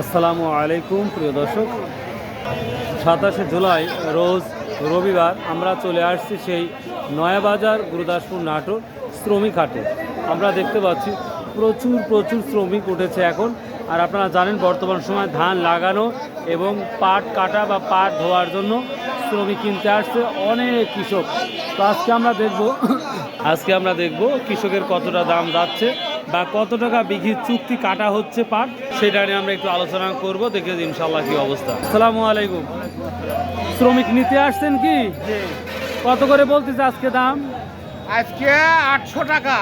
আসসালামু আলাইকুম, প্রিয় দর্শক। সাতাশে জুলাই, রোজ রবিবার আমরা চলে আসছি সেই নয়াবাজার গুরুদাসপুর নাটোর শ্রমিক হাটে। আমরা দেখতে পাচ্ছি প্রচুর প্রচুর শ্রমিক উঠেছে এখন। আর আপনারা জানেন, বর্তমান সময় ধান লাগানো এবং পাট কাটা বা পাট ধোয়ার জন্য শ্রমিক কিনতে আসছে অনেক কৃষক। তো আজকে আমরা দেখব আজকে আমরা দেখব কৃষকের কতটা দাম যাচ্ছে বা কত টাকা বিঘি চুক্তি কাটা হচ্ছে পাট সেটা নিয়ে আমরা একটু আলোচনা করব দেখে ইনশাল্লাহ কি অবস্থা। আসসালামু আলাইকুম। শ্রমিক নিতে আসছেন কি? কত করে বলতেছে আজকে দাম? আজকে আটশো টাকা।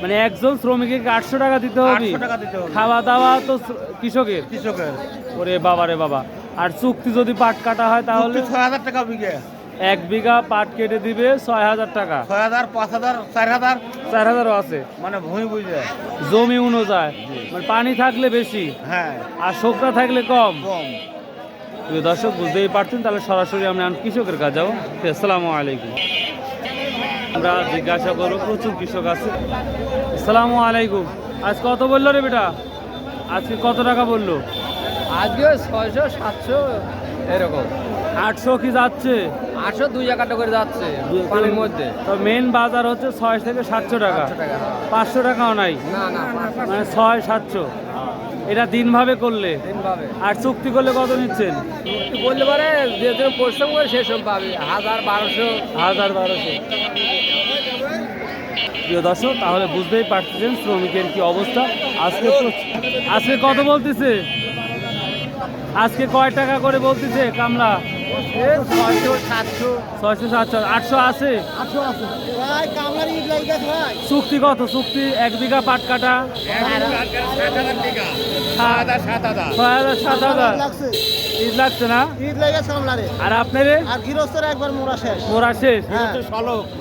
মানে একজন শ্রমিককে আটশো টাকা দিতে হবে? আটশো টাকা দিতে হবে। খাওয়া দাওয়া তো কৃষকের? কৃষকের। ওরে বাবা রে বাবা। আর চুক্তি যদি পাট কাটা হয় তাহলে? ছয় হাজার টাকা বিঘে। এক বিঘা পাট কেটে দিবে ছয় হাজার টাকা। ছয় হাজার পাঁচ হাজার চার হাজার? চার হাজারও আছে। মানে ভূমি বুঝে জমি অনুযায়ী। মানে পানি থাকলে বেশি হ্যাঁ। আর শুকনা থাকলে কম। কম। প্রিয় দর্শক বুঝতেই পারছেন তাহলে সরাসরি আমরা এখন কৃষকের কাছে যাব। আসসালামু আলাইকুম। আমরা জিজ্ঞাসা করব প্রচুর কৃষক আছে। আসসালামু আলাইকুম। আজ কত বলল রে বেটা? আজকে কত টাকা বলল? আজকে ছয়শো সাতশো এরকম। আটশো কি যাচ্ছে? আটশো দুই একাটা করে যাচ্ছে পানির মধ্যে। তো মেন বাজার হচ্ছে ছয় থেকে সাতশো টাকা। হ্যাঁ। পাঁচশো টাকাও নাই। না না মানে ছয় সাতশো। এটা দিনভাবে করলে। আর চুক্তি করলে কত নিচ্ছেন? বলতে পারে যে যে পরিশ্রম করে সেসব পাবে। হাজার বারোশো। হাজার বারোশো। প্রিয় দর্শক তাহলে বুঝতেই পারতেছেন শ্রমিকের কি অবস্থা। আজকে আজকে কত বলতেছে? আজকে কয় টাকা করে বলতেছে কামলা? ছয়শো সাতশো ছয়শো সাতশো আটশো আছে চুক্তি কত? চুক্তি এক বিঘা পাট কাটা? সাত হাজার সাত হাজার। ঈদ লাগছে। না? ঈদ লেগে। সামলারে আর আপনারে? আর গৃহস্থের একবার মোড়া শেষ। মোরা শেষ? হ্যাঁ।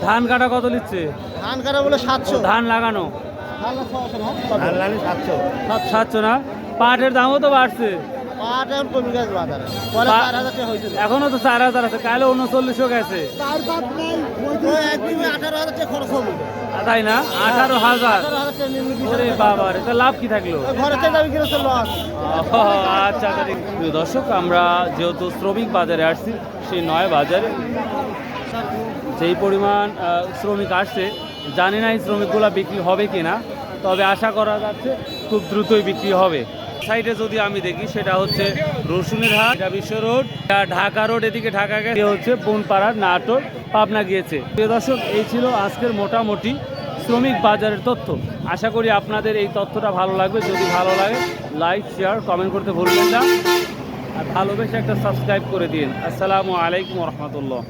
ধান কাটা কত নিচ্ছে? ধান কাটা বলে সাতশো। ধান লাগানো। ধান সাতশো। সাতশো না? পাটের দামও তো বাড়ছে। এখন তো চার হাজার আছে কালে উনচল্লিশও গেছে। তাই না? আঠারো হাজার। বাবা লাভ কি থাকল? আচ্ছা আচ্ছা প্রিয় দর্শক আমরা যেহেতু শ্রমিক বাজারে আসছি সেই নয় বাজারে যেই পরিমাণ শ্রমিক আসছে জানি না এই শ্রমিকগুলো বিক্রি হবে কি না তবে আশা করা যাচ্ছে খুব দ্রুতই বিক্রি হবে। সাইডে যদি আমি দেখি, সেটা হচ্ছে রসুনের হাট বিশ্ব রোড ঢাকা রোড, এদিকে ঢাকা গেছে হচ্ছে বনপাড়া নাটোর, পাবনা গিয়েছে। প্রিয় দর্শক, এই ছিল আজকের মোটামুটি শ্রমিক বাজারের তথ্য। আশা করি আপনাদের এই তথ্যটা ভালো লাগবে। যদি ভালো লাগে লাইক শেয়ার কমেন্ট করতে ভুলবেন না। আর ভালোবেসে একটা সাবস্ক্রাইব করে দিন। আসসালামু আলাইকুম রহমতুল্লাহ।